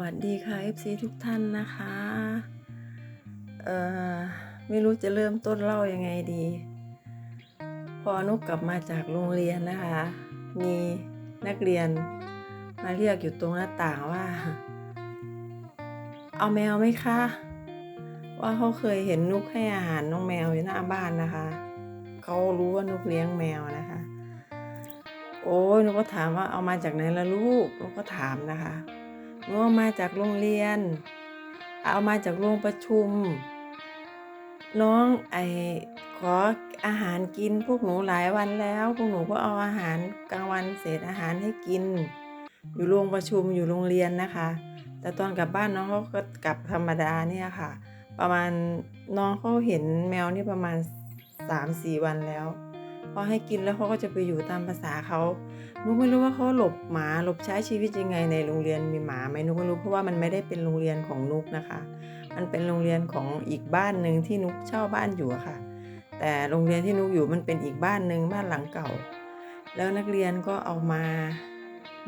วัสดีค่ะ FC ทุกท่านนะคะ เอ่อ ไม่รู้จะเริ่มต้นเล่ายังไงดี พอนุกกลับมาจากโรงเรียนนะคะ มีนักเรียนมาเรียกอยู่ตรงหน้าต่างว่า เอาแมวไหมคะ ว่าเขาเคยเห็นนุกให้อาหารน้องแมวอยู่หน้าบ้านนะคะ เขารู้ว่านุกเลี้ยงแมวนะคะ โอ้ยนุกก็ถามว่าเอามาจากไหนล่ะลูกนุกก็ถามนะคะ นุกเอามาจากโรงเรียน เอามาจากโรงประชุม น้องไอขออาหารกินพวกหนูหลายวันแล้ว พวกหนูก็เอาอาหารกลางวันเศษอาหารให้กิน อยู่โรงประชุมอยู่โรงเรียนนะคะ แต่ตอนกลับบ้านน้องเขาก็กลับธรรมดาเนี่ยค่ะ ประมาณน้องเขาเห็นแมวนี่ประมาณสามสี่วันแล้ว พอให้กินแล้วเขาก็จะไปอยู่ตามภาษาเขานุกไม่รู้ว่าเขาหลบหมาหลบใช้ชีวิตยังไงในโรงเรียนมีหมาไหมนุกไม่รู้เพราะว่ามันไม่ได้เป็นโรงเรียนของนุกนะคะ มันเป็นโรงเรียนของอีกบ้านหนึ่งที่นุกเช่าบ้านอยู่ค่ะ แต่โรงเรียนที่นุกอยู่มันเป็นอีกบ้านหนึ่งบ้านหลังเก่า แล้วนักเรียนก็เอามา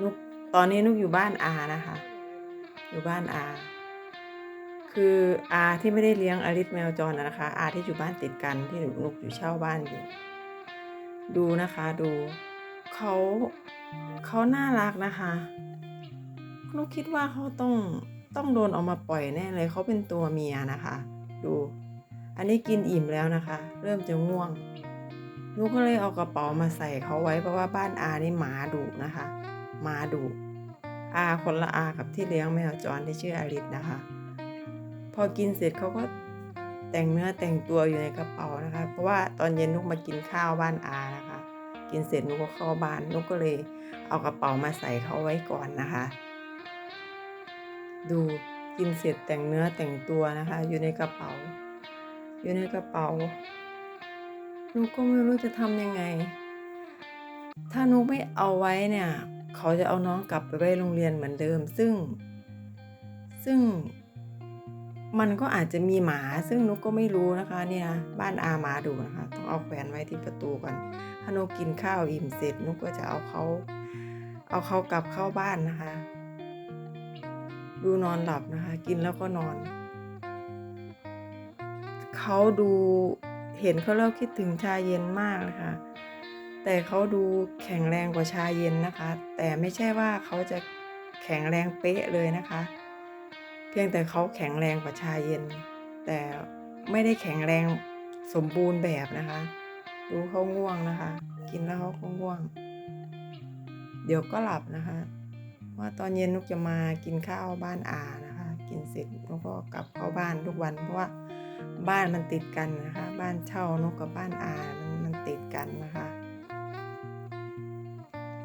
นุกตอนนี้นุกอยู่บ้านอานะคะ อยู่บ้านอาคืออาที่ไม่ได้เลี้ยงอลิสแมวจรนะนะคะอาที่อยู่บ้านติดกันที่นูนุกอยู่เช่าบ้านอยู่ ดูนะคะดูเขาเขาน่ารักนะคะนุกคิดว่าเขาต้องต้องโดนเอามาปล่อยแน่เลยเขาเป็นตัวเมียนะคะ ดู อันนี้กินอิ่มแล้วนะคะ เริ่มจะง่วงนุกก็เลยเอากระเป๋ามาใส่เขาไว้เพราะว่าบ้านอานี่หมาดุนะคะหมาดุอาคนละอากับที่เลี้ยงแมวจรที่ชื่ออลิสนะคะ พอกินเสร็จเขาก็ แต่งเนื้อแต่งตัวอยู่ในกระเป๋านะคะ เพราะว่าตอนเย็นนุกมากินข้าวบ้านอานะคะ กินเสร็จนุกก็เข้าบ้านนุกก็เลยเอากระเป๋ามาใส่เขาไว้ก่อนนะคะ ดูกินเสร็จแต่งเนื้อแต่งตัวนะคะ อยู่ในกระเป๋า อยู่ในกระเป๋านุกก็ไม่รู้จะทำยังไง ถ้านุกไม่เอาไว้เนี่ย เขาจะเอาน้องกลับไปไว้โรงเรียนเหมือนเดิม ซึ่ง ซึ่ง มันก็อาจจะมีหมาซึ่งนุกก็ไม่รู้นะคะเนี่ยบ้านอาหมาดูนะคะ ต้องเอาแขวนไว้ที่ประตูก่อนถ้านุกกินข้าวอิ่มเสร็จนุกก็จะเอาเขาเอาเขากลับเข้าบ้านนะคะ ดูนอนหลับนะคะ กินแล้วก็นอน เขาดูเห็นเขาแล้วคิดถึงชาเย็นมากนะคะแต่เขาดูแข็งแรงกว่าชาเย็นนะคะ แต่ไม่ใช่ว่าเขาจะแข็งแรงเป๊ะเลยนะคะ พียงแต่เขาแข็งแรงกว่าชาเย็น แต่ไม่ได้แข็งแรงสมบูรณ์แบบนะคะ ดูเขาง่วงนะคะ กินแล้วเขาก็ง่วง เดี๋ยวก็หลับนะคะว่าตอนเย็นนุกจะมากินข้าวบ้านอานะคะ กินเสร็จนุกก็กลับเข้าบ้านทุกวัน เพราะว่าบ้านมันติดกันนะคะ บ้านเช่านกกับบ้านอามันมันติดกันนะคะ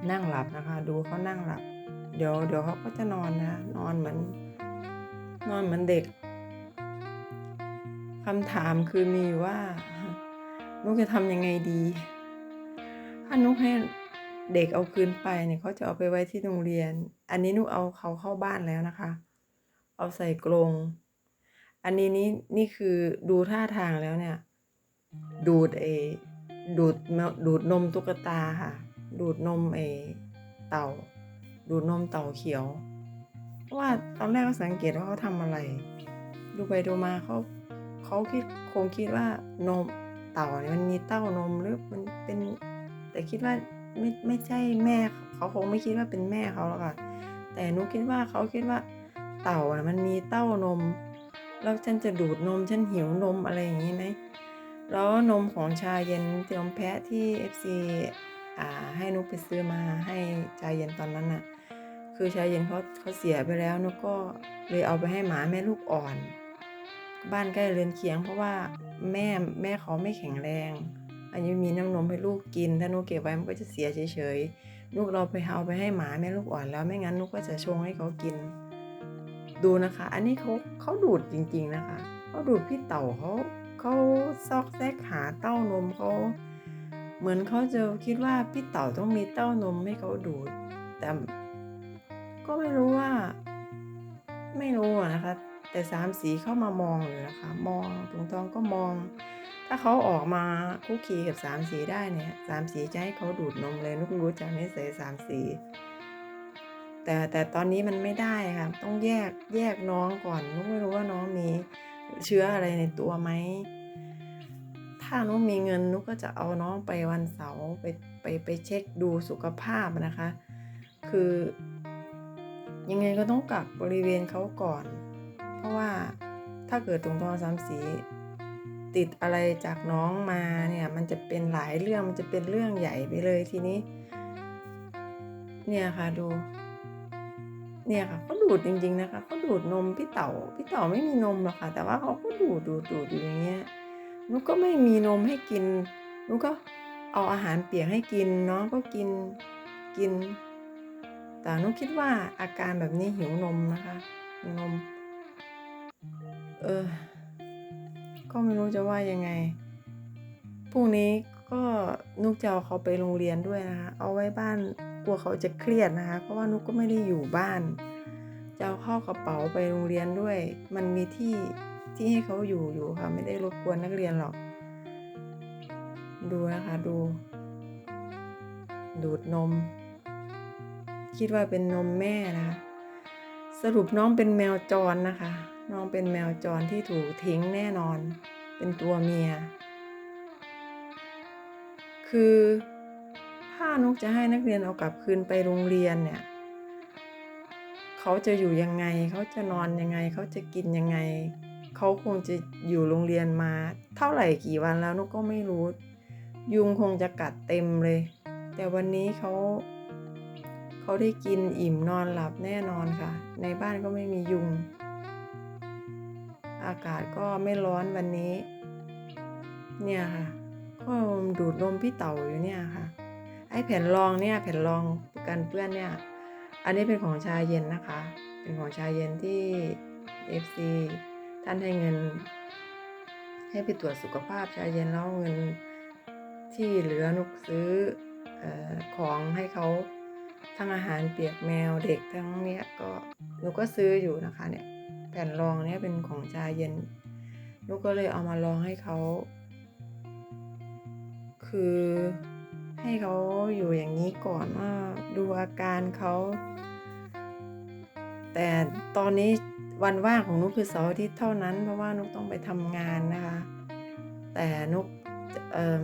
นั่งหลับนะคะ ดูเขานั่งหลับ เดี๋ยวเดี๋ยวเขาก็จะนอนนะคะนอนเหมือน นอนเหมือนเด็กคำถามคือมีอยู่ว่านุกจะทำยังไงดี ถ้านุกให้เด็กเอาคืนไปเนี่ยเขาจะเอาไปไว้ที่โรงเรียน อันนี้นุกเอาเขาเข้าบ้านแล้วนะคะ เอาใส่กรงอันนี้นี่นี่คือดูท่าทางแล้วเนี่ย ดูดเอดูดดูดนมตุ๊กตาค่ะ ดูดนมเอเต่า ดูดนมเต่าเขียว ราะว่าตอนแรกก็สังเกตว่าเขาทำอะไร ดูไปดูมาเขาเขาคิดคงคิดว่านมเต่าเนี่ยมันมีเต้านมหรือมันเป็น แต่คิดว่าไม่ไม่ใช่แม่เขาคงไม่คิดว่าเป็นแม่เขาหรอกค่ะ แต่หนุคิดว่าเขาคิดว่าเต่าน่ะมันมีเต้านม แล้วฉันจะดูดนมฉันหิวนมอะไรอย่างนี้ไหมแล้วนมของชาเย็นเตียมแพะที่ FC อ่าให้นุกไปซื้อมาให้ชาเย็นตอนนั้นน่ะ คือชายเย็นเขาเขาเสียไปแล้วนกก็เลยเอาไปให้หมาแม่ลูกอ่อน บ้านใกล้เรือนเคียง เพราะว่าแม่แม่เขาไม่แข็งแรงอันนี้มีน้ำนมให้ลูกกิน ถ้านุกเก็บไว้มันก็จะเสียเฉยๆนุกเราไปเอาไปให้หมาแม่ลูกอ่อนแล้วไม่งั้นนุกก็จะชงให้เขากิน ดูนะคะ อันนี้เขาเขาดูดจริง ๆนะคะเขาดูดพี่เต่าเขาเขาซอกแซกหาเต้านมเขาเหมือนเขาจะคิดว่าพี่เต่าต้องมีเต้านมให้เขาดูด แต่ ก็ไม่รู้ว่า ไม่รู้นะคะ แต่สามสีเข้ามามองอยู่นะคะ มองตรงทองก็มอง ถ้าเขาออกมาคุกคีกับสามสีได้เนี่ยสามสีจะให้เขาดูดนมเลยนุกรู้จักนิสัยสามสีแต่แต่ตอนนี้มันไม่ได้ค่ะต้องแยกแยกน้องก่อนนุกไม่รู้ว่าน้องมีเชื้ออะไรในตัวไหมถ้านุกมีเงินนุกก็จะเอาน้องไปวันเสาร์ไปไปไปเช็คดูสุขภาพนะคะ คือ ยังไงก็ต้องกักบริเวณเขาก่อน เพราะว่าถ้าเกิดถุงทองสามสี ติดอะไรจากน้องมาเนี่ยมันจะเป็นหลายเรื่องมันจะเป็นเรื่องใหญ่ไปเลยทีนี้ เนี่ยค่ะดู เนี่ยค่ะเขาดูดจริง ๆนะคะเขาดูดนมพี่เต่าพี่เต่าไม่มีนมหรอกค่ะ แต่ว่าเขาก็ดูดดูดดูดอยู่อย่างเงี้ยนุกก็ไม่มีนมให้กินนุกก็เอาอาหารเปียกให้กินน้องก็กินกิน แต่นุคิดว่าอาการแบบนี้หิวนมนะคะหิวนม เออ ก็ไม่รู้จะว่ายังไงพรุ่งนี้ก็นุกจะเอาเขาไปโรงเรียนด้วยนะคะ เอาไว้บ้านกลัวเขาจะเครียดนะคะ เพราะว่านุกก็ไม่ได้อยู่บ้าน จะเอาเข้ากระเป๋าไปโรงเรียนด้วย มันมีที่ที่ให้เขาอยู่อยู่ค่ะ ไม่ได้รบกวนนักเรียนหรอก ดูนะคะดู ดูดนม คิดว่าเป็นนมแม่นะคะสรุปน้องเป็นแมวจรนะคะ น้องเป็นแมวจรที่ถูกทิ้งแน่นอน เป็นตัวเมีย คือถ้านุกจะให้นักเรียนเอากลับคืนไปโรงเรียนเนี่ย เขาจะอยู่ยังไง เขาจะนอนยังไง เขาจะกินยังไง เขาคงจะอยู่โรงเรียนมา เท่าไหร่กี่วันแล้วนุกก็ไม่รู้ ยุงคงจะกัดเต็มเลย แต่วันนี้เขา เขาได้กินอิ่มนอนหลับแน่นอนค่ะ ในบ้านก็ไม่มียุง อากาศก็ไม่ร้อนวันนี้ เนี่ยค่ะก็ดูดนมพี่เต่าอยู่เนี่ยค่ะ ไอ้แผ่นรองเนี่ยแผ่นรองกันเปื้อนเนี่ย อันนี้เป็นของชาเย็นนะคะ เป็นของชาเย็นที่ FC ท่านให้เงิน ให้ไปตรวจสุขภาพชาเย็นแล้วเงินที่เหลือนุกซื้อออของให้เขา ทั้งอาหารเปียกแมวเด็กทั้งเนี้ยก็หนูก็ซื้ออยู่นะคะเนี่ยแผ่นรองเนี่ยเป็นของชาเย็นนุกก็เลยเอามาลองให้เขาคือให้เขาอยู่อย่างนี้ก่อนว่าดูอาการเขาแต่ตอนนี้วันว่างของนุกคือเสาร์อาทิตย์เท่านั้น เพราะว่านุกต้องไปทำงานนะคะ แต่นุกเอ่ม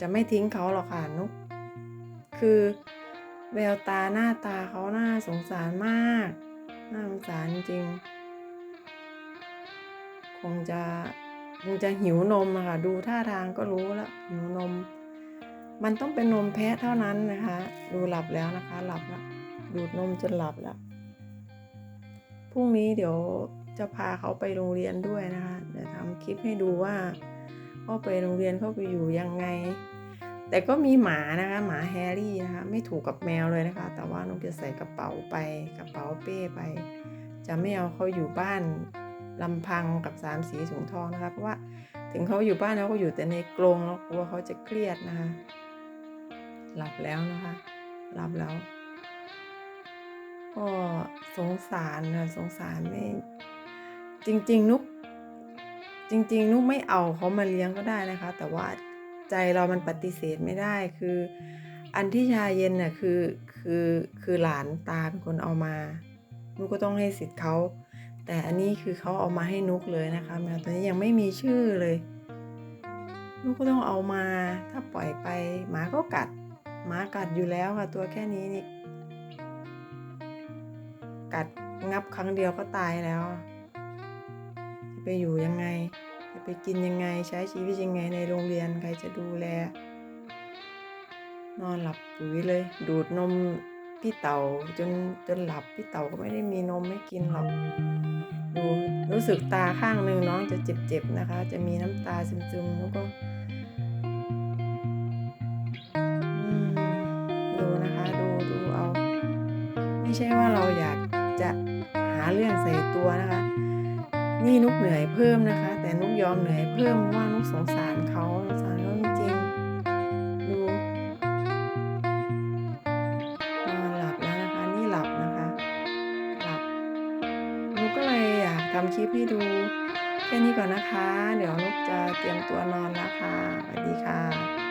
จะไม่ทิ้งเขาหรอกค่ะนุกคือ แววตาหน้าตาเขาน่าสงสารมาก น่าสงสารจริง คงจะคงจะหิวนมอะค่ะ ดูท่าทางก็รู้แล้วหิวนม มันต้องเป็นนมแพะเท่านั้นนะคะ ดูหลับแล้วนะคะ หลับแล้วดูดนมจนหลับแล้วพรุ่งนี้เดี๋ยวจะพาเขาไปโรงเรียนด้วยนะคะเดี๋ยวทำคลิปให้ดูว่าเขาไปโรงเรียนเขาไปอยู่ยังไง แต่ก็มีหมานะคะหมาแฮร์รี่นะคะไม่ถูกกับแมวเลยนะคะ แต่ว่าน้องจะใส่กระเป๋าไปกระเป๋าเป้ไป จะไม่เอาเขาอยู่บ้านลำพังกับสามสีถุงทองนะคะเพราะว่าถึงเขาอยู่บ้านเขาก็อยู่แต่ในกรงแล้วกลัวเขาจะเครียดนะคะหลับแล้วนะคะหลับแล้ว ก็สงสารนะสงสารไม่จริง ๆ นุกจริง ๆ นุกไม่เอาเขามาเลี้ยงก็ได้นะคะ แต่ว่า ใจเรามันปฏิเสธไม่ได้คือ อันที่ชาเย็นน่ะคือคือคือหลานตาเป็นคนเอามานุกก็ต้องให้สิทธิ์เขาแต่อันนี้คือเขาเอามาให้นุกเลยนะคะแมวตัวนี้ยังไม่มีชื่อเลยนุกก็ต้องเอามาถ้าปล่อยไปหมาก็กัดหมากัดอยู่แล้วค่ะตัวแค่นี้นี่กัดงับครั้งเดียวก็ตายแล้ว จะไปอยู่ยังไง ไปกินยังไงใช้ชีวิตยังไงในโรงเรียนใครจะดูแล นอนหลับปุ๋ยเลย ดูดนมพี่เต่าจนจนหลับพี่เต่าก็ไม่ได้มีนมให้กินหรอกดูรู้สึกตาข้างหนึ่งน้องจะเจ็บๆนะคะ จะมีน้ำตาซึมๆแล้วก็ดูนะคะดูดูเอา ไม่ใช่ว่าเราอยากจะหาเรื่องใส่ตัวนะคะ นี่นุกเหนื่อยเพิ่มนะคะ แต่นุกยอมเหนื่อยเพิ่มว่านุกสงสารเขาสงสารเขาจริงดูนอนหลับแล้วนะคะนี่หลับนะคะหลับนุกก็เลยอยากทำคลิปให้ดูแค่นี้ก่อนนะคะ เดี๋ยวนุกจะเตรียมตัวนอนแล้วค่ะสวัสดีค่ะ